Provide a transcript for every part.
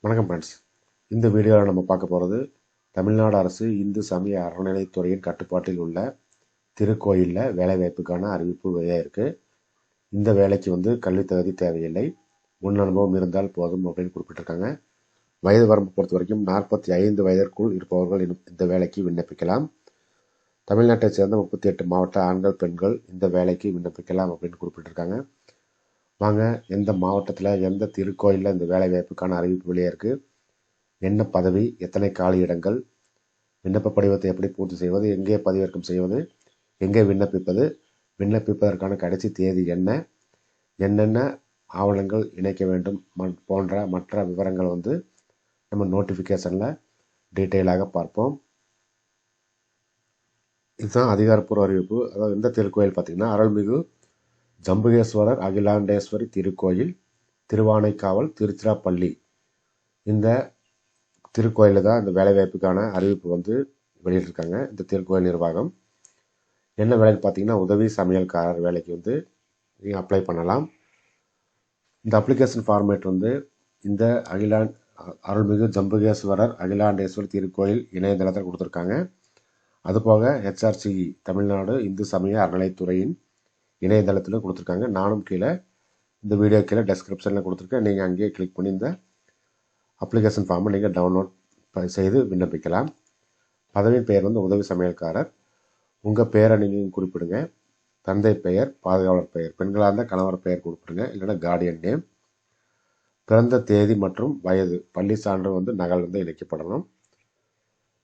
வணக்கம் ஃப்ரெண்ட்ஸ் இந்த வீடியோவில் நம்ம பார்க்க போகிறது தமிழ்நாடு அரசு இந்து சமய அறநிலைத்துறையின் கட்டுப்பாட்டில் உள்ள திருக்கோயிலில் வேலைவாய்ப்புக்கான அறிவிப்பு வெளியாக இருக்குது இந்த வேலைக்கு வந்து கல்வி தகுதி தேவையில்லை. முன் அனுபவம் இருந்தால் போதும் அப்படின்னு குறிப்பிட்டிருக்காங்க. வயது வரம்பு பொறுத்த வரைக்கும் நாற்பத்தி ஐந்து வயதிற்குள் இருப்பவர்கள் இந்த- வேலைக்கு விண்ணப்பிக்கலாம். தமிழ்நாட்டைச் சேர்ந்த முப்பத்தி எட்டு மாவட்ட ஆண்கள் பெண்கள் இந்த வேலைக்கு விண்ணப்பிக்கலாம் அப்படின்னு குறிப்பிட்டிருக்காங்க. வாங்க எந்த மாவட்டத்தில் எந்த திருக்கோயிலில் இந்த வேலைவாய்ப்புக்கான அறிவிப்பு வெளியே இருக்குது என்ன பதவி எத்தனை காலி இடங்கள் விண்ணப்ப படிவத்தை எப்படி பூர்த்தி செய்வது? எங்கே பதிவிறக்கம் செய்வது? எங்கே விண்ணப்பிப்பது? விண்ணப்பிப்பதற்கான கடைசி தேதி என்ன? என்னென்ன ஆவணங்கள் இணைக்க வேண்டும்? போன்ற மற்ற விவரங்கள் வந்து நம்ம நோட்டிஃபிகேஷனில் டீட்டெயிலாக பார்ப்போம். இதுதான் அதிகாரப்பூர்வ அறிவிப்பு. அதாவது இந்த திருக்கோயில் பார்த்திங்கன்னா அருள்மிகு ஜம்புகேஸ்வரர் அகிலாண்டேஸ்வரி திருக்கோயில் திருவானைக்காவல் திருச்சிராப்பள்ளி. இந்த திருக்கோயிலில் தான் இந்த வேலைவாய்ப்புக்கான அறிவிப்பு வந்து வெளியிட்டிருக்காங்க. இந்த திருக்கோயில் நிர்வாகம். என்ன வேலைன்னு பார்த்தீங்கன்னா உதவி சமையல்காரர் வேலைக்கு வந்து நீங்கள் அப்ளை பண்ணலாம். இந்த அப்ளிகேஷன் ஃபார்மேட் வந்து இந்த அகிலாண்ட் அருள்மிகு ஜம்புகேஸ்வரர் அகிலாண்டேஸ்வரி திருக்கோயில் இணையதளத்தில் கொடுத்துருக்காங்க. அதுபோக ஹெச்ஆர்சிஇ தமிழ்நாடு இந்து சமய அறநிலைத்துறையின் இணையதளத்தில் கொடுத்துருக்காங்க. நானும் கீழே இந்த வீடியோ கீழே டெஸ்கிரிப்ஷனில் கொடுத்துருக்கேன். நீங்கள் அங்கேயே கிளிக் பண்ணி இந்த அப்ளிகேஷன் ஃபார்மை நீங்கள் டவுன்லோட் ப- செய்து விண்ணப்பிக்கலாம். பதவி பெயர் வந்து உதவி சமையல்காரர். உங்கள் பெயரை நீங்கள் குறிப்பிடுங்க. தந்தை பெயர் பாதுகாவலர் பெயர் பெண்களாக இருந்தால் கணவர் பெயர் குறிப்பிடுங்க இல்லைன்னா கார்டியன் நேம் பிறந்த தேதி மற்றும் வயது பள்ளி சான்று வந்து நகல் வந்து இணைக்கப்படணும்.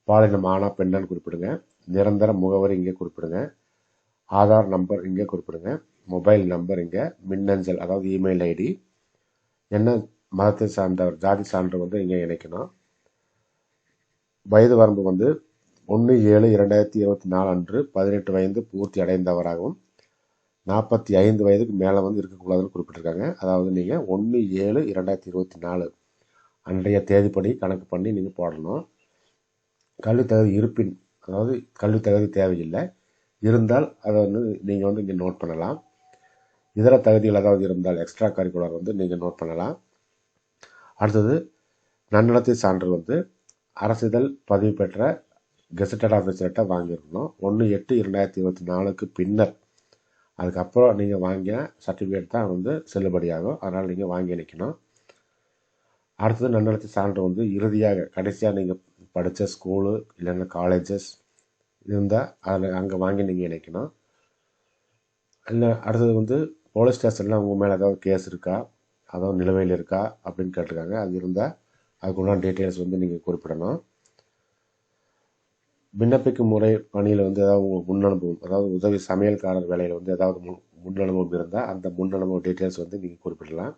பாலினம் மானா பெண்ணான்னு குறிப்பிடுங்க. நிரந்தர முகவரி இங்கே குறிப்பிடுங்க. ஆதார் நம்பர் இங்கே குறிப்பிடுங்க. மொபைல் நம்பர் இங்கே. மின்னஞ்சல் அதாவது இமெயில் ஐடி என்ன மதத்தை சார்ந்தவர் ஜாதி சான்று வந்து இங்கே இணைக்கணும். வயது வரம்பு வந்து ஒன்று ஏழு இரண்டாயிரத்தி இருபத்தி நாலு அன்று பதினெட்டு வயது பூர்த்தி அடைந்தவராகவும் நாற்பத்தி ஐந்து வயதுக்கு மேலே வந்து இருக்கக்கூடாதுன்னு குறிப்பிட்டிருக்காங்க. அதாவது நீங்கள் ஒன்று ஏழு இரண்டாயிரத்தி இருபத்தி நாலு அன்றைய தேதிப்படி கணக்கு பண்ணி நீங்கள் போடணும். கல்வி தகுதி இருப்பின் அதாவது கல்வி தகுதி தேவையில்லை. இருந்தால் அதை வந்து நீங்கள் வந்து இங்கே நோட் பண்ணலாம். இதர தகுதிகள் ஏதாவது இருந்தால் எக்ஸ்ட்ரா கரிக்குலர் வந்து நீங்கள் நோட் பண்ணலாம். அடுத்தது நன்னடத்தை சான்று வந்து அரசிதழ் பதிவு பெற்ற கெசட்டட் ஆஃபீஸர்கிட்ட வாங்கியிருக்கணும். ஒன்று எட்டு இரண்டாயிரத்தி இருபத்தி நாலுக்கு பின்னர். அதுக்கப்புறம் நீங்கள் வாங்கின சர்டிஃபிகேட் தான் வந்து செல்லுபடியாகும். அதனால் நீங்கள் வாங்கி நிற்கணும் அடுத்தது நன்னடத்தை சான்று வந்து இறுதியாக கடைசியாக நீங்கள் படித்த ஸ்கூலு இல்லைன்னா காலேஜஸ் இருந்தால் அதில் அங்கே வாங்கி நீங்கள் இணைக்கணும். இல்லை அடுத்தது வந்து போலீஸ் ஸ்டேஷனில் உங்கள் மேலே ஏதாவது கேஸ் இருக்கா? அதாவது நிலுவையில் இருக்கா? அப்படின்னு கேட்டிருக்காங்க. அது இருந்தால் அதுக்குண்டான டீட்டெயில்ஸ் வந்து நீங்கள் குறிப்பிடணும். விண்ணப்பிக்கும் முறை பணியில் வந்து ஏதாவது உங்கள் முன் அனுபவம் அதாவது உதவி சமையல்காரர் வேலையில் வந்து ஏதாவது முன் முன் அனுபவம் இருந்தால் அந்த முன் அனுபவ டீட்டெயில்ஸ் வந்து நீங்கள் குறிப்பிடலாம்.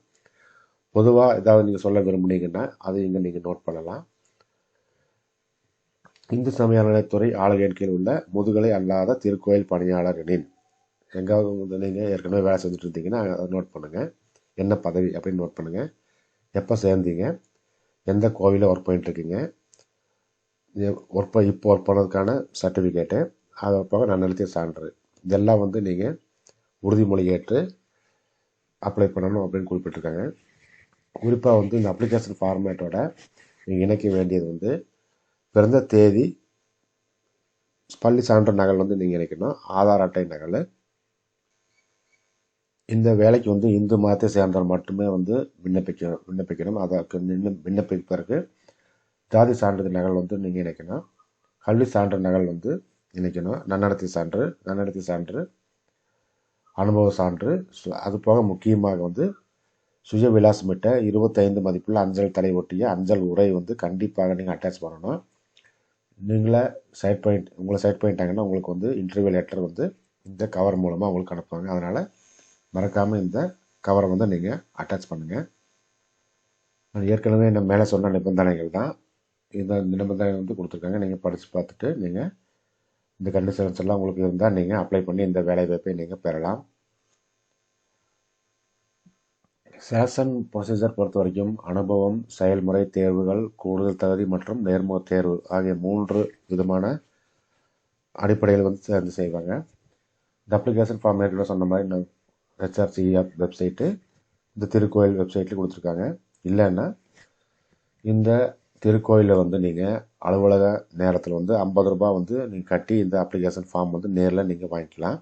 பொதுவாக ஏதாவது நீங்கள் சொல்ல விரும்புனீங்கன்னா அதை இங்கே நீங்கள் நோட் பண்ணலாம். இந்து சமய அறநிலைத்துறை ஆளுகையின் கீழ் உள்ள முதுகலை அல்லாத திருக்கோயில் பணியாளர்களின் எங்காவது நீங்கள் ஏற்கனவே வேலை செஞ்சுட்டு இருந்தீங்கன்னா அதை நோட் பண்ணுங்கள் என்ன பதவி அப்படின்னு நோட் பண்ணுங்கள் எப்போ சேர்ந்தீங்க? எந்த கோவிலில் ஒர்க் பண்ணிட்டுருக்கீங்க ஒர்க் ப இப்போ ஒர்க் பண்ணதுக்கான சர்டிஃபிகேட்டு அது போக நன்னடத்தை சான்று. இதெல்லாம் வந்து நீங்கள் உறுதிமொழி ஏற்று அப்ளை பண்ணணும் அப்படின்னு குறிப்பிட்டிருக்காங்க. குறிப்பாக வந்து இந்த அப்ளிகேஷன் ஃபார்மேட்டோட நீங்கள் இணைக்க வேண்டியது வந்து பிறந்த தேதி பள்ளி சான்று நகல் வந்து நீங்கள் இணைக்கணும் ஆதார் அட்டை நகல். இந்த வேலைக்கு வந்து இந்து மதத்தை சேர்ந்தவர் மட்டுமே வந்து விண்ணப்பிக்க விண்ணப்பிக்கணும். அதற்கு நின்னு- விண்ணப்பிப்பதற்கு ஜாதி சான்றிதழ் நகல் வந்து நீங்கள் இணைக்கணும் கல்வி சான்று நகல் வந்து இணைக்கணும் நன்னடத்தை சான்று நன்னடத்தை சான்று அனுபவ சான்று. அது போக முக்கியமாக வந்து சுய விலாசமிட்ட இருபத்தைந்து மதிப்புள்ள அஞ்சல் தலை ஒட்டிய அஞ்சல் உரை வந்து கண்டிப்பாக நீங்கள் அட்டாச் பண்ணணும். நீங்களே சைட் பாயிண்ட் உங்களை சைட் பண்ணிட்டாங்கன்னா உங்களுக்கு வந்து இன்டர்வியூ லெட்டர் வந்து இந்த கவர் மூலமாக உங்களுக்கு அனுப்புவாங்க. அதனால் மறக்காமல் இந்த கவரை வந்து நீங்கள் அட்டாச் பண்ணுங்கள் நான் ஏற்கனவே நான் மேலே சொன்ன நிபந்தனைகள் தான். இந்த நிபந்தனை வந்து கொடுத்துருக்காங்க. நீங்கள் படித்து பார்த்துட்டு நீங்கள் இந்த கண்டிஷன்ஸ் எல்லாம் உங்களுக்கு இருந்தால் நீங்கள் அப்ளை பண்ணி இந்த வேலை வாய்ப்பை நீங்கள் பெறலாம். செலக்ஷன் ப்ரொசீஜர் பொறுத்த வரைக்கும் அனுபவம் செயல்முறை தேர்வுகள் கூடுதல் தகுதி மற்றும் நேர்முக தேர்வு ஆகிய மூன்று விதமான அடிப்படையில் வந்து சேர்ந்து செய்வாங்க. இந்த அப்ளிகேஷன் ஃபார்ம் ஏற்கனவே சொன்ன மாதிரி நான் ஹெச்ஆர்சி வெப்சைட்டு இந்த திருக்கோயில் வெப்சைட்டில் கொடுத்துருக்காங்க. இல்லைன்னா இந்த திருக்கோயிலில் வந்து நீங்கள் அலுவலக நேரத்தில் வந்து ஐம்பது ரூபாய் வந்து நீங்கள் கட்டி இந்த அப்ளிகேஷன் ஃபார்ம் வந்து நேரில் நீங்கள் வாங்கிக்கலாம்.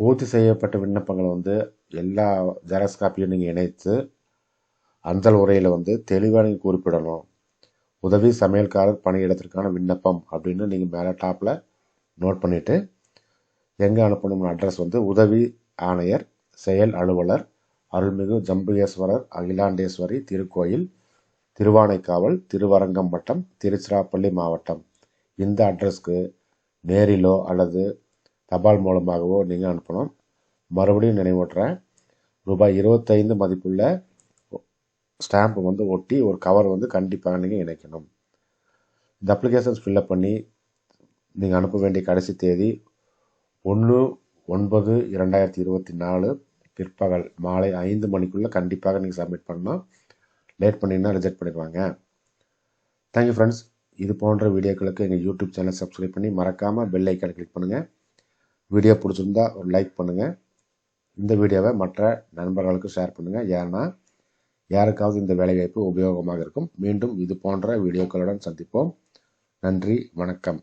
பூர்த்தி செய்யப்பட்ட விண்ணப்பங்களை வந்து எல்லா ஜெராக்ஸ் காப்பியும் நீங்கள் இணைத்து அஞ்சல் உரையில் வந்து தெளிவாக நீங்கள் குறிப்பிடணும். உதவி சமையல்காரர் பணியிடத்திற்கான விண்ணப்பம் அப்படின்னு நீங்கள் மேலே டாப்பில் நோட் பண்ணிவிட்டு எங்கே அனுப்பணும் அட்ரஸ் வந்து உதவி ஆணையர் செயல் அலுவலர் அருள்மிகு ஜம்புகேஸ்வரர் அகிலாண்டேஸ்வரி திருக்கோயில் திருவானைக்காவல் திருவரங்கம் வட்டம் திருச்சிராப்பள்ளி மாவட்டம். இந்த அட்ரஸ்க்கு நேரிலோ அல்லது தபால் மூலமாகவோ நீங்கள் அனுப்பணும். மறுபடியும் நினைவூட்டுறேன் ரூபாய் இருபத்தைந்து மதிப்புள்ள ஸ்டாம்ப் வந்து ஒட்டி ஒரு கவர் வந்து கண்டிப்பாக நீங்கள் இணைக்கணும். இந்த அப்ளிகேஷன்ஸ் ஃபில்லப் பண்ணி நீங்கள் அனுப்ப வேண்டிய கடைசி தேதி ஒன்று ஒன்பது இரண்டாயிரத்தி இருபத்தி நாலு பிற்பகல் மாலை ஐந்து மணிக்குள்ளே கண்டிப்பாக நீங்கள் சப்மிட் பண்ணணும் லேட் பண்ணிங்கன்னா ரிஜெக்ட் பண்ணிடுவாங்க. தேங்க்யூ ஃப்ரெண்ட்ஸ் இது போன்ற வீடியோக்களுக்கு எங்கள் யூடியூப் சேனல் சப்ஸ்கிரைப் பண்ணி மறக்காமல் பெல் ஐக்கானை கிளிக் பண்ணுங்கள் வீடியோ பிடிச்சிருந்தா ஒரு லைக் பண்ணுங்கள் இந்த வீடியோவை மற்ற நண்பர்களுக்கு ஷேர் பண்ணுங்கள் ஏன்னா யாருக்காவது இந்த வேலைவாய்ப்பு உபயோகமாக இருக்கும். மீண்டும் இது போன்ற வீடியோக்களுடன் சந்திப்போம். நன்றி வணக்கம்.